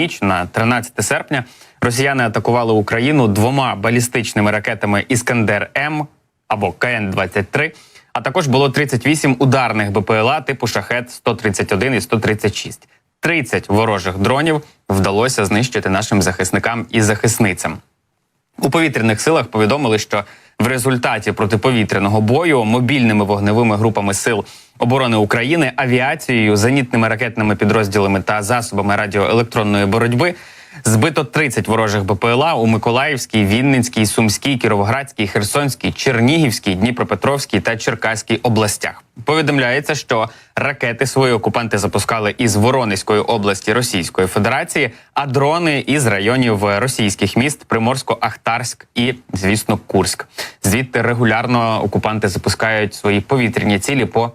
ніч на 13 серпня росіяни атакували Україну двома балістичними ракетами Іскандер М або КН 23 а також було 38 ударних БПЛА типу Шахет 131 і 136. 30 ворожих дронів вдалося знищити нашим захисникам і захисницям. У повітряних силах повідомили, що в результаті протиповітряного бою мобільними вогневими групами сил оборони України, авіацією, зенітними ракетними підрозділами та засобами радіоелектронної боротьби збито 30 ворожих БПЛА у Миколаївській, Вінницькій, Сумській, Кіровоградській, Херсонській, Чернігівській, Дніпропетровській та Черкаській областях. Повідомляється, що ракети свої окупанти запускали із Воронезької області Російської Федерації, а дрони із районів російських міст Приморсько-Ахтарськ і, звісно, Курськ. Звідти регулярно окупанти запускають свої повітряні цілі по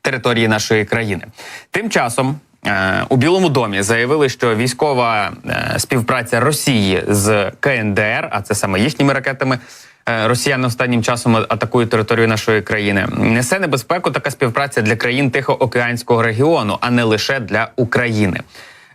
території нашої країни. Тим часом. Е, У Білому домі заявили, що військова е, співпраця Росії з КНДР, а це саме їхніми ракетами, е, росіяни останнім часом атакують територію нашої країни. Несе небезпеку така співпраця для країн Тихоокеанського регіону, а не лише для України.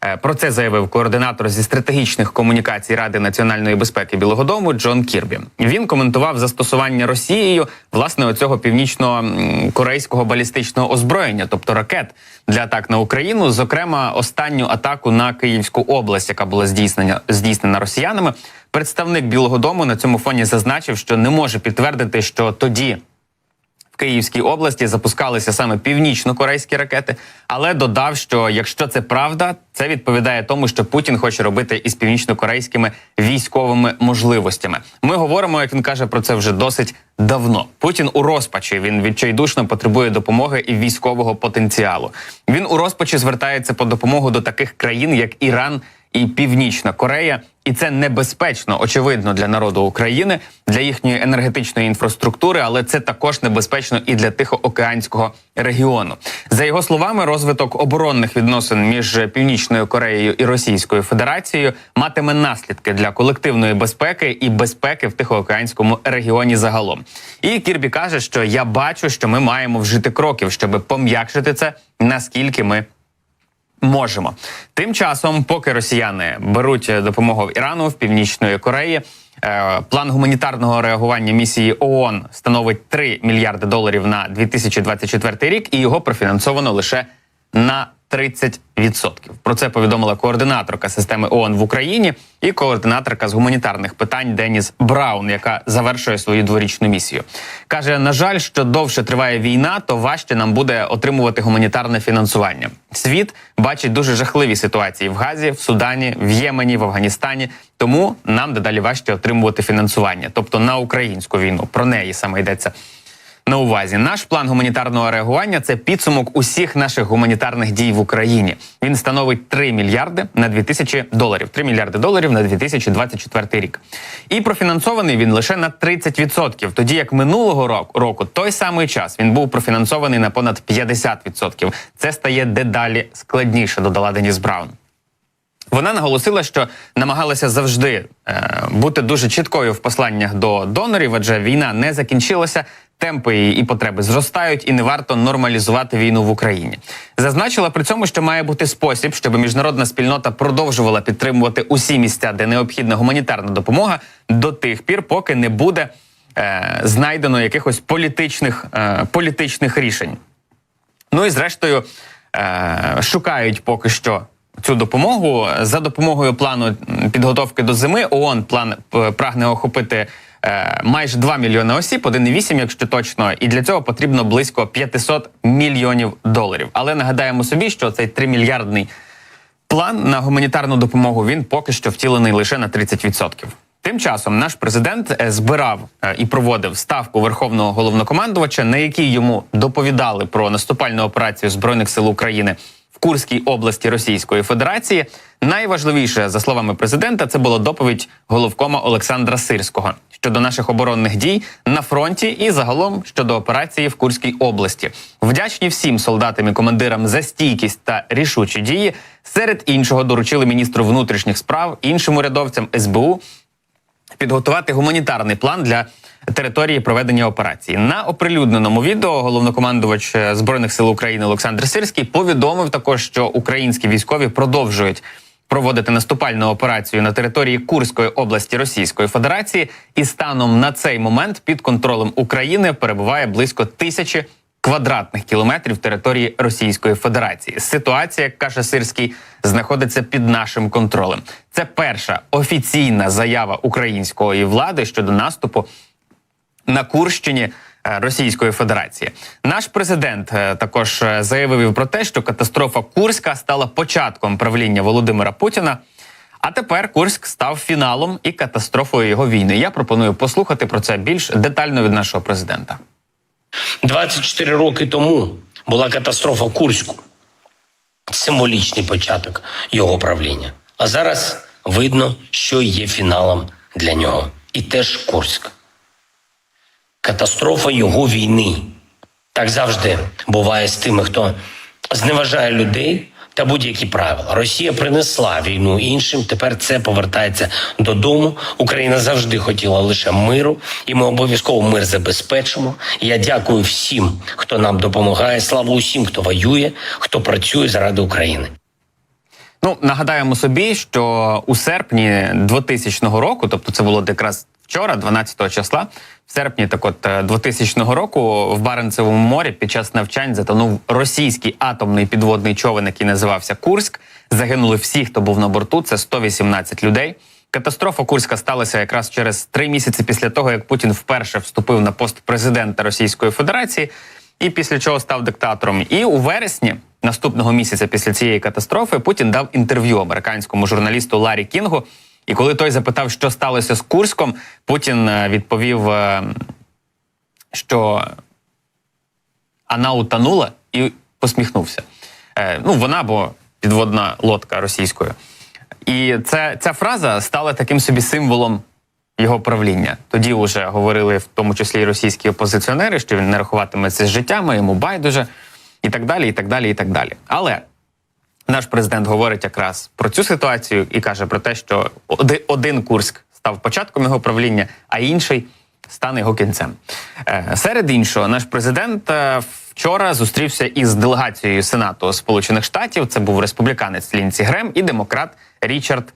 Е, Про це заявив координатор зі стратегічних комунікацій Ради національної безпеки Білого Дому Джон Кірбі. Він коментував застосування Росією власне оцього північно-корейського балістичного озброєння, тобто ракет для атак на Україну. Зокрема, останню атаку на Київську область, яка була здійснена здійснена росіянами. Представник Білого Дому на цьому фоні зазначив, що не може підтвердити, що тоді Київській області запускалися саме північно-корейські ракети, але додав, що якщо це правда, це відповідає тому, що Путін хоче робити із північно-корейськими військовими можливостями. Ми говоримо, як він каже, про це вже досить давно. Путін у розпачі він відчайдушно потребує допомоги і військового потенціалу. Він у розпачі звертається по допомогу до таких країн, як Іран і Північна Корея, і це небезпечно, очевидно, для народу України, для їхньої енергетичної інфраструктури, але це також небезпечно і для Тихоокеанського регіону. За його словами, розвиток оборонних відносин між Північною Кореєю і Російською Федерацією матиме наслідки для колективної безпеки і безпеки в Тихоокеанському регіоні загалом. І Кірбі каже, що я бачу, що ми маємо вжити кроків, щоб пом'якшити це, наскільки ми можемо. Тим часом, поки росіяни беруть допомогу в Ірану в Північної Кореї. е, План гуманітарного реагування місії ООН становить 3 мільярди доларів на 2024 рік, і його профінансовано лише на 30%. Про це повідомила координаторка системи ООН в Україні і координаторка з гуманітарних питань Деніс Браун, яка завершує свою дворічну місію. каже: на жаль, що довше триває війна, то важче нам буде отримувати гуманітарне фінансування. Світ бачить дуже жахливі ситуації в Газі, в Судані, в Ємені, в Афганістані. Тому нам дедалі важче отримувати фінансування, тобто на українську війну. Про неї саме йдеться на увазі. Наш план гуманітарного реагування це підсумок усіх наших гуманітарних дій в Україні. Він становить 3 мільярди на 2000 доларів. 3 мільярди доларів на 2024 рік. І профінансований він лише на 30%, тоді як минулого року, року той самий час він був профінансований на понад 50%. Це стає дедалі складніше, додала Деніс Браун. Вона наголосила, що намагалася завжди е, бути дуже чіткою в посланнях до донорів, адже війна не закінчилася, темпи і потреби зростають, і не варто нормалізувати війну в Україні. Зазначила при цьому, що має бути спосіб, щоб міжнародна спільнота продовжувала підтримувати усі місця, де необхідна гуманітарна допомога, до тих пір, поки не буде е, знайдено якихось політичних, е, політичних рішень. Ну і зрештою е, шукають поки що цю допомогу за допомогою плану підготовки до зими. ООН план е, прагне охопити. Е, Майже 2 мільйони осіб, 1,8, якщо точно, і для цього потрібно близько 500 мільйонів доларів. Але нагадаємо собі, що цей 3 мільярдний план на гуманітарну допомогу він поки що втілений лише на 30%. Тим часом наш президент е, збирав е, і проводив ставку верховного головнокомандувача, на якій йому доповідали про наступальну операцію збройних сил України Курській області Російської Федерації. Найважливіше, за словами президента, це була доповідь головкома Олександра Сирського щодо наших оборонних дій на фронті і загалом щодо операції в Курській області. Вдячні всім солдатам і командирам за стійкість та рішучі дії. Серед іншого доручили міністру внутрішніх справ, іншим урядовцям СБУ підготувати гуманітарний план для території проведення операції. На оприлюдненому відео головнокомандувач е, збройних сил України Олександр Сирський повідомив також, що українські військові продовжують проводити наступальну операцію на території Курської області Російської Федерації, і станом на цей момент під контролем України перебуває близько тисячі квадратних кілометрів території Російської Федерації. Ситуація, каже Сирський, знаходиться під нашим контролем. Це перша офіційна заява української влади щодо наступу на Курщині. е, Російської Федерації наш президент е, також е, заявив про те, що катастрофа Курська стала початком правління Володимира Путіна. А тепер Курськ став фіналом і катастрофою його війни. Я пропоную послухати про це більш детально від нашого президента. 24 роки тому була катастрофа Курську. Символічний початок його правління. А зараз видно, що є фіналом для нього. І теж Курськ. Катастрофа його війни. Так завжди буває з тими, хто зневажає людей та будь-які правила. Росія принесла війну іншим. Тепер це повертається додому. Україна завжди хотіла лише миру, і ми обов'язково мир забезпечимо. Я дякую всім, хто нам допомагає. Слава усім, хто воює, хто працює заради України. Ну нагадаємо собі, що у серпні 2000 року, тобто це було якраз вчора, 12 числа, в серпні, так от е, 2000 року, в Баренцевому морі під час навчань затонув російський атомний підводний човен, який називався Курськ. Загинули всі, хто був на борту. Це 118 людей. Катастрофа Курська сталася якраз через три місяці після того, як Путін вперше вступив на пост президента Російської Федерації, і після чого став диктатором. І у вересні наступного місяця після цієї катастрофи Путін дав інтерв'ю американському журналісту Ларі Кінгу. І коли той запитав, що сталося з Курськом, Путін е, відповів, е, що вона утонула і посміхнувся. Е, ну, вона, бо підводна лодка російською. І це, ця фраза стала таким собі символом його правління. Тоді вже говорили, в тому числі і російські опозиціонери, що він не рахуватиметься з життями, йому байдуже, і так далі, і так далі, і так далі. Але наш президент говорить якраз про цю ситуацію і каже про те, що один Курськ став початком його правління, а інший стане його кінцем. Е, Серед іншого, наш президент е, вчора зустрівся із делегацією Сенату Сполучених Штатів. Це був республіканець Лінці Грем і демократ Річард.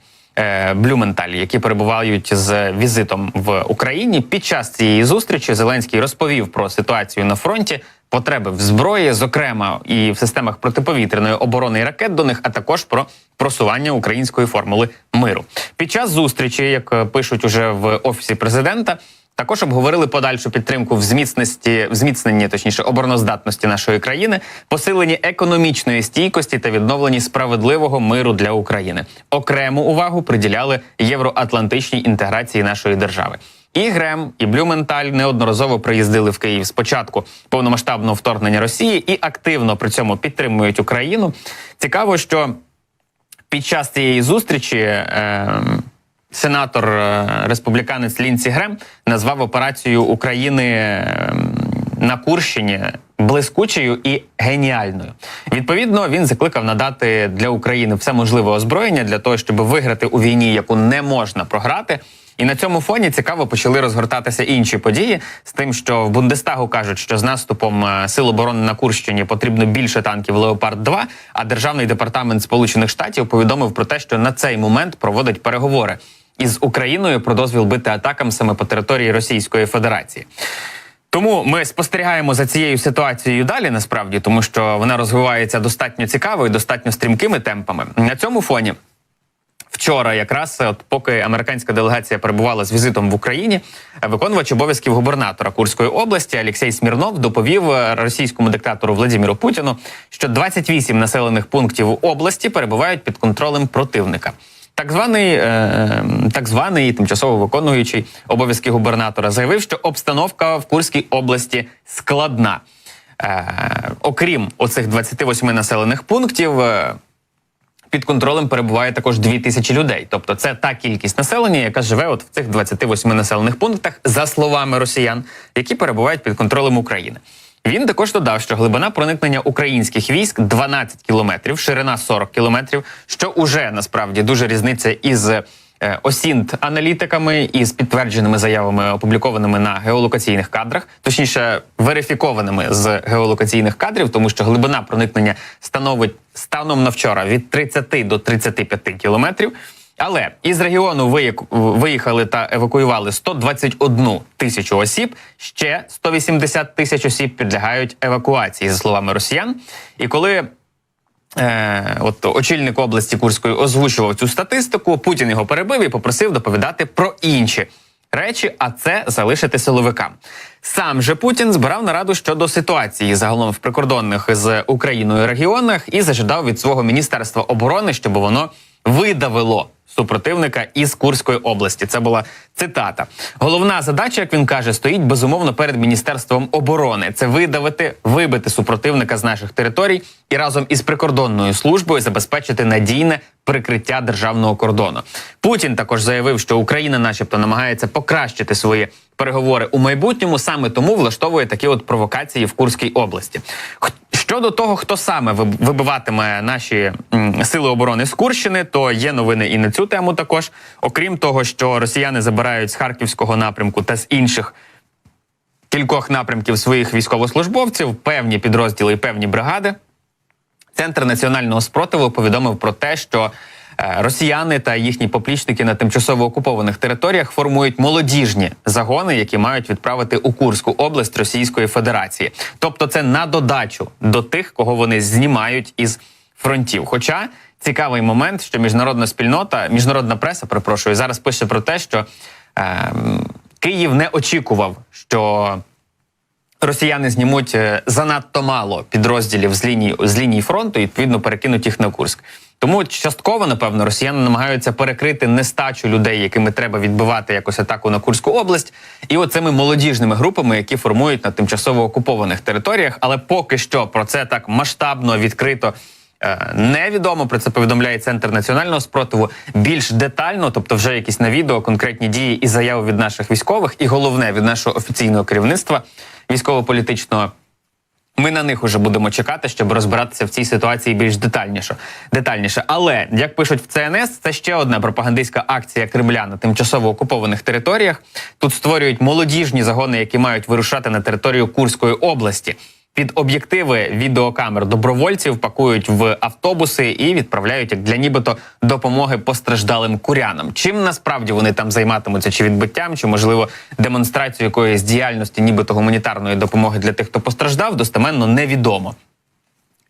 Блюменталь, які перебувають з візитом в Україні, під час цієї зустрічі Зеленський розповів про ситуацію на фронті, потреби в зброї, зокрема і в системах протиповітряної оборони і ракет до них, а також про просування української формули миру. Під час зустрічі, як е, пишуть уже в офісі президента, також обговорили подальшу підтримку в зміцності, в зміцненні, точніше, обороноздатності нашої країни, посиленні економічної стійкості та відновленні справедливого миру для України. Окрему увагу приділяли євроатлантичній інтеграції нашої держави. І Грем, і Блюменталь неодноразово приїздили в Київ з початку повномасштабного вторгнення Росії і активно при цьому підтримують Україну. Цікаво, що під час цієї зустрічі е, сенатор е, республіканець Лінці Грем назвав операцію України е, на Курщині блискучою і геніальною. Відповідно, він закликав надати для України все можливе озброєння для того, щоб виграти у війні, яку не можна програти. І на цьому фоні цікаво почали розгортатися інші події з тим, що в Бундестагу кажуть, що з наступом е, сил оборони на Курщині потрібно більше танків Леопард 2 А державний департамент Сполучених Штатів повідомив про те, що на цей момент проводить переговори із Україною про дозвіл бити атакам саме по території Російської Федерації. Тому ми спостерігаємо за цією ситуацією далі, насправді, тому що вона розвивається достатньо цікаво і достатньо стрімкими темпами. На цьому фоні. Вчора, якраз от поки американська делегація перебувала з візитом в Україні, виконувач обов'язків губернатора Курської області Олексій Смірнов доповів е, російському диктатору Владимиру Путіну, що 28 населених пунктів області перебувають під контролем противника. Так званий, е, так званий тимчасово виконуючий обов'язки губернатора заявив, що обстановка в Курській області складна. Е, окрім оцих 28 населених пунктів. е, під контролем перебуває також 2 тисячі людей. Тобто, це та кількість населення, яка живе от в цих 28 населених пунктах, за словами росіян, які перебувають під контролем України. Він також додав, що глибина проникнення українських військ 12 кілометрів, ширина 40 кілометрів, що уже насправді дуже різниця із е, осінт аналітиками із підтвердженими заявами, опублікованими на геолокаційних кадрах, точніше верифікованими з геолокаційних кадрів, тому що глибина проникнення становить станом на вчора від 30 до 35 кілометрів. Але із регіону виїхали та евакуювали 121 тисячу осіб. Ще 180 тисяч осіб підлягають евакуації, за словами росіян. І коли е, от очільник області Курської озвучував цю статистику, Путін його перебив і попросив доповідати про інші речі, а це залишити силовикам. Сам же Путін збирав нараду щодо ситуації загалом в прикордонних з Україною регіонах і зажадав від свого міністерства оборони, щоб воно видавило супротивника із Курської області. Це була цитата. Головна задача, як він каже, стоїть безумовно перед міністерством оборони. Це видавити, вибити супротивника з наших територій і разом із прикордонною службою забезпечити надійне прикриття державного кордону. Путін також заявив, що Україна, начебто, намагається покращити свої переговори у майбутньому. Саме тому влаштовує такі от провокації в Курській області. Щодо того, хто саме вибиватиме наші сили оборони з Курщини, то є новини і на цю тему також. Окрім того, що росіяни забирають з харківського напрямку та з інших кількох напрямків своїх військовослужбовців, певні підрозділи і певні бригади. Центр національного спротиву повідомив про те, що росіяни та їхні поплічники на тимчасово окупованих територіях формують молодіжні загони, які мають відправити у Курську область Російської Федерації. Тобто, це на додачу до тих, кого вони знімають із фронтів. Хоча цікавий момент, що міжнародна спільнота, міжнародна преса, перепрошую, зараз пише про те, що е, Київ не очікував, що росіяни знімуть е, занадто мало підрозділів з лінії з лінії фронту і відповідно перекинуть їх на Курськ. Тому частково, напевно, росіяни намагаються перекрити нестачу людей, якими треба відбивати якось атаку на Курську область, і оцими молодіжними групами, які формують на тимчасово окупованих територіях. Але поки що про це так масштабно відкрито. е, Невідомо про це повідомляє центр національного спротиву більш детально, тобто вже якісь на відео конкретні дії і заяви від наших військових, і головне від нашого офіційного керівництва військово-політичного. Ми на них уже будемо чекати, щоб розбиратися в цій ситуації більш детальніше. детальніше. Але як пишуть в ЦНС, це ще одна пропагандистська акція Кремля на тимчасово окупованих територіях. Тут створюють молодіжні загони, які мають вирушати на територію Курської області. Під об'єктиви відеокамер добровольців пакують в автобуси і відправляють як для нібито допомоги постраждалим курянам. Чим насправді вони там займатимуться, чи відбиттям, чи можливо демонстрацією якоїсь діяльності, нібито гуманітарної допомоги для тих, хто постраждав, достеменно невідомо.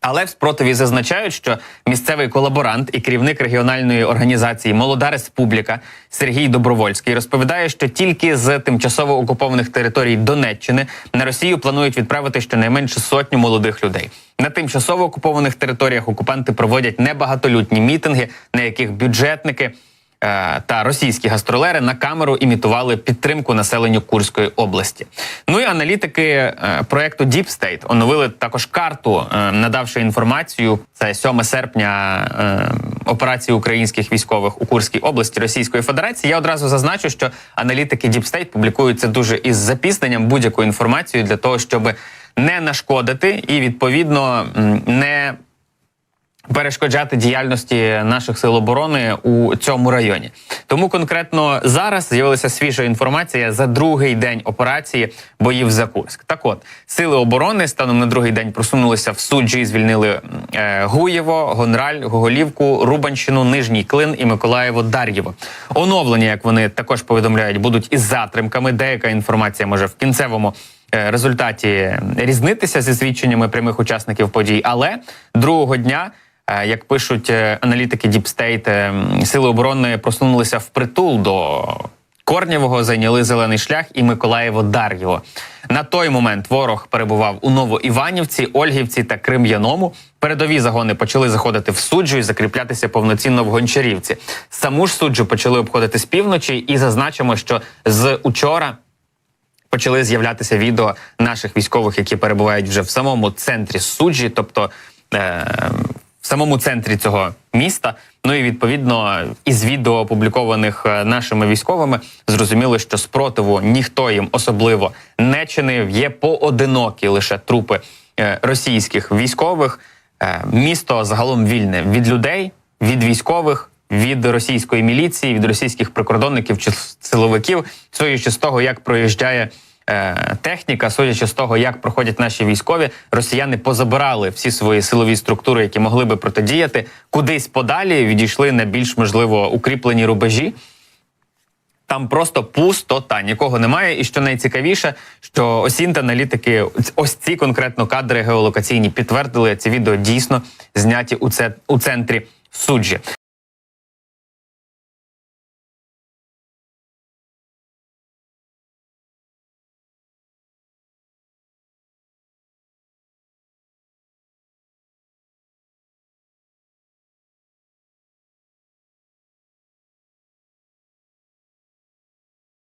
Але в спротиві зазначають, що місцевий колаборант і керівник регіональної організації Молода Республіка Сергій Добровольський розповідає, що тільки з тимчасово окупованих територій Донеччини на Росію планують відправити щонайменше сотню молодих людей. На тимчасово окупованих територіях окупанти проводять небагатолюдні мітинги, на яких бюджетники та російські гастролери на камеру імітували підтримку населенню Курської області. Ну і аналітики е, проекту Deep State оновили також карту, е, надавши інформацію. Це 7 серпня е, операції українських військових у Курській області Російської Федерації. Я одразу зазначу, що аналітики Deep State публікують це дуже із запізненням будь-яку інформацію для того, щоб не нашкодити і відповідно не перешкоджати діяльності наших сил оборони у цьому районі. Тому конкретно зараз з'явилася свіжа інформація за другий день операції боїв за Курськ. Так от сили оборони станом на другий день просунулися в суджі, звільнили е, Гуєво, Гонраль, Гоголівку, Рубанщину, Нижній Клин і Миколаєво Дар'єво. Оновлення, як вони також повідомляють, будуть із затримками. Деяка інформація може в кінцевому е, результаті різнитися зі свідченнями прямих учасників подій, але другого дня. Е, Як пишуть е, аналітики е, сили оборони просунулися впритул до Корнєвого, зайняли зелений шлях і Миколаєво Дар'єво. На той момент ворог перебував у Новоіванівці, Ольгівці та Крим'яному. Передові загони почали заходити в суджу і закріплятися повноцінно в Гончарівці. Саму ж суджу почали обходити з півночі, і зазначимо, що з учора почали з'являтися відео наших військових, які перебувають вже в самому центрі суджі, тобто е, самому центрі цього міста. Ну і відповідно із відео, опублікованих е, нашими військовими, зрозуміло, що спротиву ніхто їм особливо не чинив. Є поодинокі лише трупи е, російських військових. Е, місто загалом вільне від людей, від військових. від російської міліції, від російських прикордонників чи силовиків, судячи з того, як проїжджає техніка, судячи з того, як проходять наші військові, росіяни позабирали всі свої силові структури, які могли би протидіяти, кудись подалі відійшли на більш можливо укріплені рубежі. Там просто пустота, нікого немає. І що найцікавіше, що осінт аналітики, ось ці конкретно кадри геолокаційні підтвердили ці відео дійсно зняті у це у центрі суджі.